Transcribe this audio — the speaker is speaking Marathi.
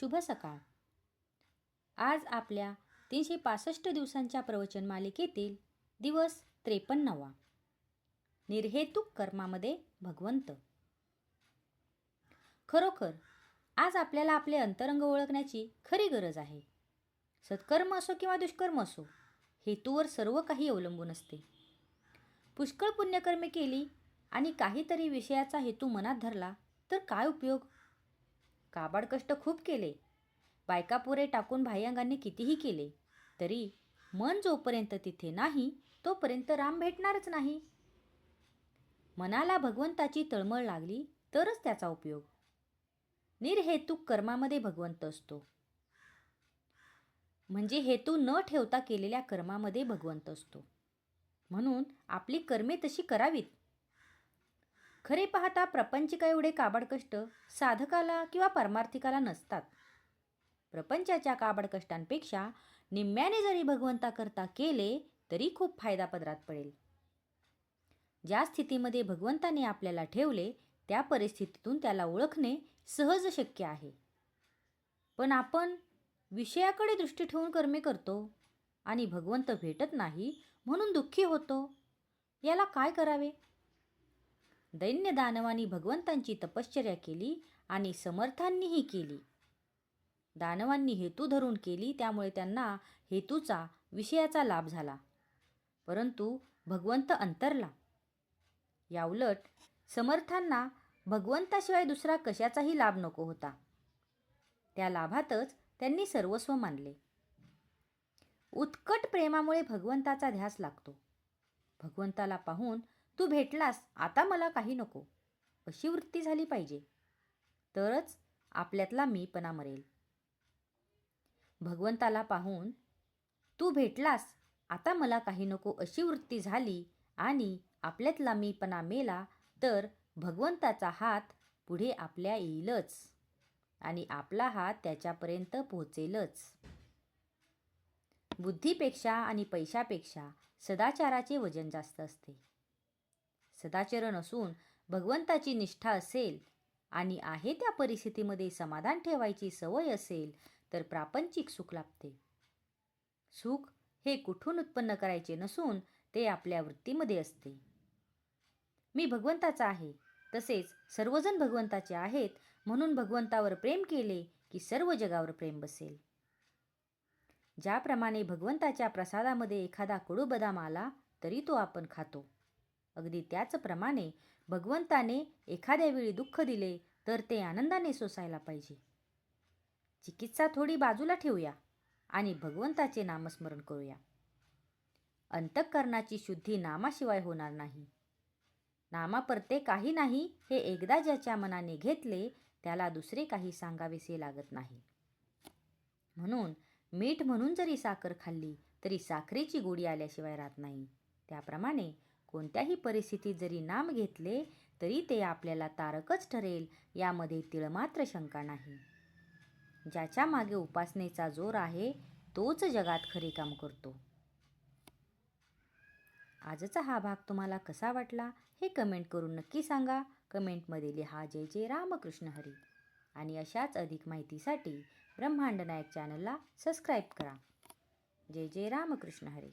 शुभ सकाळ. आज आपल्या तीनशे पासष्ट दिवसांच्या प्रवचन मालिकेतील दिवस त्रेपन्नवा. निर्हेतुक कर्मामध्ये भगवंत. खरोखर आज आपल्याला आपले अंतरंग ओळखण्याची खरी गरज आहे. सत्कर्म असो किंवा दुष्कर्म असो हेतूवर सर्व काही अवलंबून असते. पुष्कळ पुण्यकर्मे केली आणि काहीतरी विषयाचा हेतू मनात धरला तर काय उपयोग? काबाड कष्ट खूप केले. बायकापुरे टाकून भायंगांनी कितीही केले तरी मन जोपर्यंत तिथे नाही तोपर्यंत राम भेटणारच नाही. मनाला भगवंताची तळमळ लागली तरच त्याचा उपयोग. निर्हेतुक कर्मामध्ये भगवंत असतो. म्हणजे हेतू न ठेवता केलेल्या कर्मामध्ये भगवंत असतो. म्हणून आपली कर्मे तशी करावीत. खरे पाहता प्रपंचिका एवढे काबाड कष्ट साधकाला किंवा परमार्थिकाला नसतात. प्रपंचाच्या काबाड कष्टांपेक्षा निम्म्याने जरी भगवंताकरता केले तरी खूप फायदा पदरात पडेल. ज्या स्थितीमध्ये भगवंताने आपल्याला ठेवले त्या परिस्थितीतून त्याला ओळखणे सहज शक्य आहे. पण आपण विषयाकडे दृष्टी ठेवून कर्मे करतो आणि भगवंत भेटत नाही म्हणून दुःखी होतो याला काय करावे? दैन्य दानवांनी भगवंतांची तपश्चर्या केली आणि समर्थांनीही केली. दानवांनी हेतू धरून केली त्यामुळे त्यांना हेतूचा विषयाचा लाभ झाला. परंतु भगवंत अंतरला. याउलट समर्थांना भगवंताशिवाय दुसरा कशाचाही लाभ नको होता. त्या लाभातच त्यांनी सर्वस्व मानले. उत्कट प्रेमामुळे भगवंताचा ध्यास लागतो. भगवंताला पाहून तू भेटलास आता मला काही नको. अशी वृत्ती झाली पाहिजे. तरच आपल्यातला मीपणा मरेल. भगवंताला पाहून तू भेटलास आता मला काही नको अशी वृत्ती झाली आणि आपल्यातला मीपणा मेला तर भगवंताचा हात पुढे आपल्या येईलच आणि आपला हात त्याच्यापर्यंत पोहोचेलच. बुद्धीपेक्षा आणि पैशापेक्षा सदाचाराचे वजन जास्त असते. सदाचरण असून भगवंताची निष्ठा असेल आणि आहे त्या परिस्थितीमध्ये समाधान ठेवायची सवय असेल तर प्रापंचिक सुख लाभते. सुख हे कुठून उत्पन्न करायचे नसून ते आपल्या वृत्तीमध्ये असते. मी भगवंताचा आहे तसेच सर्वजण भगवंताचे आहेत म्हणून भगवंतावर प्रेम केले की सर्व जगावर प्रेम बसेल. ज्याप्रमाणे भगवंताच्या प्रसादामध्ये एखादा कडू बदाम आला तरी तो आपण खातो. अगदी त्याचप्रमाणे भगवंताने एखाद्या वेळी दुःख दिले तर ते आनंदाने सोसायला पाहिजे. चिकित्सा थोडी बाजूला ठेवूया आणि भगवंताचे नामस्मरण करूया. अंतःकरणाची शुद्धी नामाशिवाय होणार नाही. नामापरते काही नाही हे एकदा ज्याच्या मनाने घेतले त्याला दुसरे काही सांगावेसे लागत नाही. म्हणून मीठ म्हणून जरी साखर खाल्ली तरी साखरेची गोडी आल्याशिवाय राहत नाही. त्याप्रमाणे कोणत्याही परिस्थितीत जरी नाम घेतले तरी ते आपल्याला तारकच ठरेल यामध्ये तिळमात्र शंका नाही. ज्याच्या मागे उपासनेचा जोर आहे तोच जगात खरे काम करतो. आजचा हा भाग तुम्हाला कसा वाटला हे कमेंट करून नक्की सांगा. कमेंटमध्ये लिहा जय जय रामकृष्ण हरी. आणि अशाच अधिक माहितीसाठी ब्रह्मांड नायक चॅनलला सबस्क्राईब करा. जय जय रामकृष्ण हरी.